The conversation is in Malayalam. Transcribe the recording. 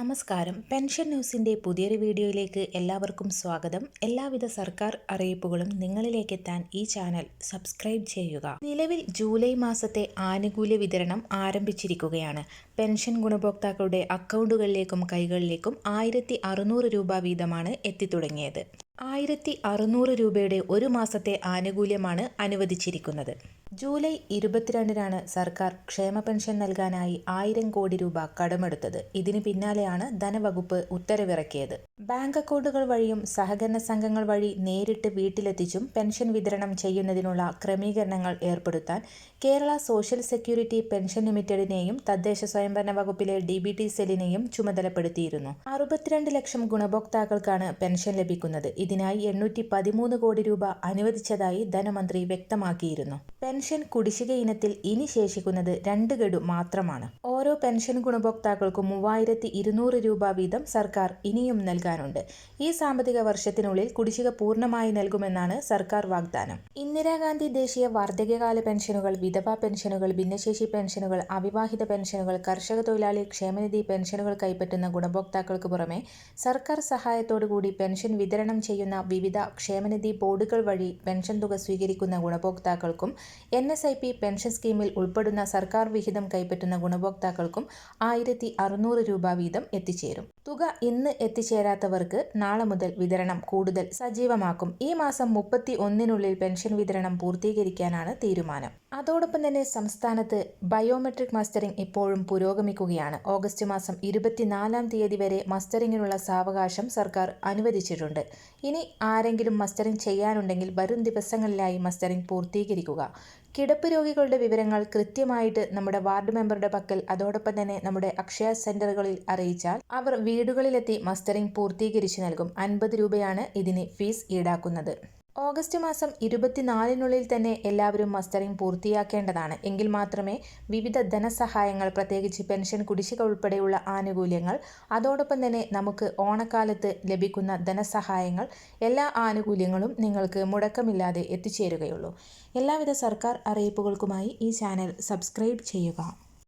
നമസ്കാരം. പെൻഷൻ ന്യൂസിന്റെ പുതിയൊരു വീഡിയോയിലേക്ക് എല്ലാവർക്കും സ്വാഗതം. എല്ലാവിധ സർക്കാർ അറിയിപ്പുകളും നിങ്ങളിലേക്ക് എത്താൻ ഈ ചാനൽ സബ്സ്ക്രൈബ് ചെയ്യുക. നിലവിൽ ജൂലൈ മാസത്തെ ആനുകൂല്യ വിതരണം ആരംഭിച്ചിരിക്കുകയാണ്. പെൻഷൻ ഗുണഭോക്താക്കളുടെ അക്കൗണ്ടുകളിലേക്കും കൈകളിലേക്കും ആയിരത്തി രൂപ വീതമാണ് എത്തിത്തുടങ്ങിയത്. ആയിരത്തി അറുന്നൂറ് രൂപയുടെ ഒരു മാസത്തെ ആനുകൂല്യമാണ് അനുവദിച്ചിരിക്കുന്നത്. ജൂലൈ ഇരുപത്തിരണ്ടിനാണ് സർക്കാർ ക്ഷേമ പെൻഷൻ നൽകാനായി ആയിരം കോടി രൂപ കടമെടുത്തത്. ഇതിന് പിന്നാലെയാണ് ധനവകുപ്പ് ഉത്തരവിറക്കിയത്. ബാങ്ക് അക്കൗണ്ടുകൾ വഴിയും സഹകരണ സംഘങ്ങൾ വഴി നേരിട്ട് വീട്ടിലെത്തിച്ചും പെൻഷൻ വിതരണം ചെയ്യുന്നതിനുള്ള ക്രമീകരണങ്ങൾ ഏർപ്പെടുത്താൻ കേരള സോഷ്യൽ സെക്യൂരിറ്റി പെൻഷൻ ലിമിറ്റഡിനെയും തദ്ദേശ സ്വയംഭരണ വകുപ്പിലെ ഡി ബി ടി സെല്ലിനെയും ചുമതലപ്പെടുത്തിയിരുന്നു. അറുപത്തിരണ്ട് ലക്ഷം ഗുണഭോക്താക്കൾക്കാണ് പെൻഷൻ ലഭിക്കുന്നത്. ഇതിനായി എണ്ണൂറ്റി കോടി രൂപ അനുവദിച്ചതായി ധനമന്ത്രി വ്യക്തമാക്കിയിരുന്നു. പെൻഷൻ കുടിശ്ശിക ഇനത്തിൽ ഇനി ശേഷിക്കുന്നത് രണ്ട് ഗഡു മാത്രമാണ്. ഓരോ പെൻഷൻ ഗുണഭോക്താക്കൾക്കും മൂവായിരത്തി ഇരുന്നൂറ് രൂപ വീതം സർക്കാർ ഇനിയും നൽകാനുണ്ട്. ഈ സാമ്പത്തിക വർഷത്തിനുള്ളിൽ കുടിശ്ശിക പൂർണമായി നൽകുമെന്നാണ് സർക്കാർ വാഗ്ദാനം. ഇന്ദിരാഗാന്ധി ദേശീയ വാർദ്ധക്യകാല പെൻഷനുകൾ വിധവാ പെൻഷനുകൾ ഭിന്നശേഷി പെൻഷനുകൾ അവിവാഹിത പെൻഷനുകൾ കർഷക തൊഴിലാളി ക്ഷേമനിധി പെൻഷനുകൾ കൈപ്പറ്റുന്ന ഗുണഭോക്താക്കൾക്ക് പുറമെ സർക്കാർ സഹായത്തോടുകൂടി പെൻഷൻ വിതരണം ചെയ്യുന്ന വിവിധ ക്ഷേമനിധി ബോർഡുകൾ വഴി പെൻഷൻ തുക സ്വീകരിക്കുന്ന ഗുണഭോക്താക്കൾക്കും N S I P pension സ്കീമിൽ ഉൾപ്പെടുന്ന സർക്കാർ വിഹിതം കൈപ്പറ്റുന്ന ഗുണഭോക്താക്കൾക്കും ആയിരത്തി അറുന്നൂറ് രൂപ വീതം എത്തിച്ചേരും. തുക ഇന്ന് എത്തിച്ചേരാത്തവർക്ക് നാളെ മുതൽ വിതരണം കൂടുതൽ സജീവമാക്കും. ഈ മാസം മുപ്പത്തി ഒന്നിനുള്ളിൽ പെൻഷൻ വിതരണം പൂർത്തീകരിക്കാനാണ് തീരുമാനം. അതോടൊപ്പം തന്നെ സംസ്ഥാനത്ത് ബയോമെട്രിക് മസ്റ്ററിംഗ് ഇപ്പോഴും പുരോഗമിക്കുകയാണ്. ഓഗസ്റ്റ് മാസം ഇരുപത്തിനാലാം തീയതി വരെ മസ്റ്ററിങ്ങിനുള്ള സാവകാശം സർക്കാർ അനുവദിച്ചിട്ടുണ്ട്. ഇനി ആരെങ്കിലും മസ്റ്ററിംഗ് ചെയ്യാനുണ്ടെങ്കിൽ വരും ദിവസങ്ങളിലായി മസ്റ്ററിംഗ് പൂർത്തീകരിക്കുക. കിടപ്പ് രോഗികളുടെ വിവരങ്ങൾ കൃത്യമായിട്ട് നമ്മുടെ വാർഡ് മെമ്പറുടെ പക്കൽ അതോടൊപ്പം തന്നെ നമ്മുടെ അക്ഷയ സെന്ററുകളിൽ അറിയിച്ചാൽ അവർ വീടുകളിലെത്തി മസ്റ്ററിംഗ് പൂർത്തീകരിച്ചു നൽകും. അൻപത് രൂപയാണ് ഇതിന് ഫീസ് ഈടാക്കുന്നത്. ഓഗസ്റ്റ് മാസം ഇരുപത്തിനാലിനുള്ളിൽ തന്നെ എല്ലാവരും മസ്റ്ററിംഗ് പൂർത്തിയാക്കേണ്ടതാണ്. എങ്കിൽ മാത്രമേ വിവിധ ധനസഹായങ്ങൾ പ്രത്യേകിച്ച് പെൻഷൻ കുടിശ്ശിക ഉൾപ്പെടെയുള്ള ആനുകൂല്യങ്ങൾ അതോടൊപ്പം തന്നെ നമുക്ക് ഓണക്കാലത്ത് ലഭിക്കുന്ന ധനസഹായങ്ങൾ എല്ലാ ആനുകൂല്യങ്ങളും നിങ്ങൾക്ക് മുടക്കമില്ലാതെ എത്തിച്ചേരുകയുള്ളൂ. എല്ലാവിധ സർക്കാർ അറിയിപ്പുകൾക്കുമായി ഈ ചാനൽ സബ്സ്ക്രൈബ് ചെയ്യുക.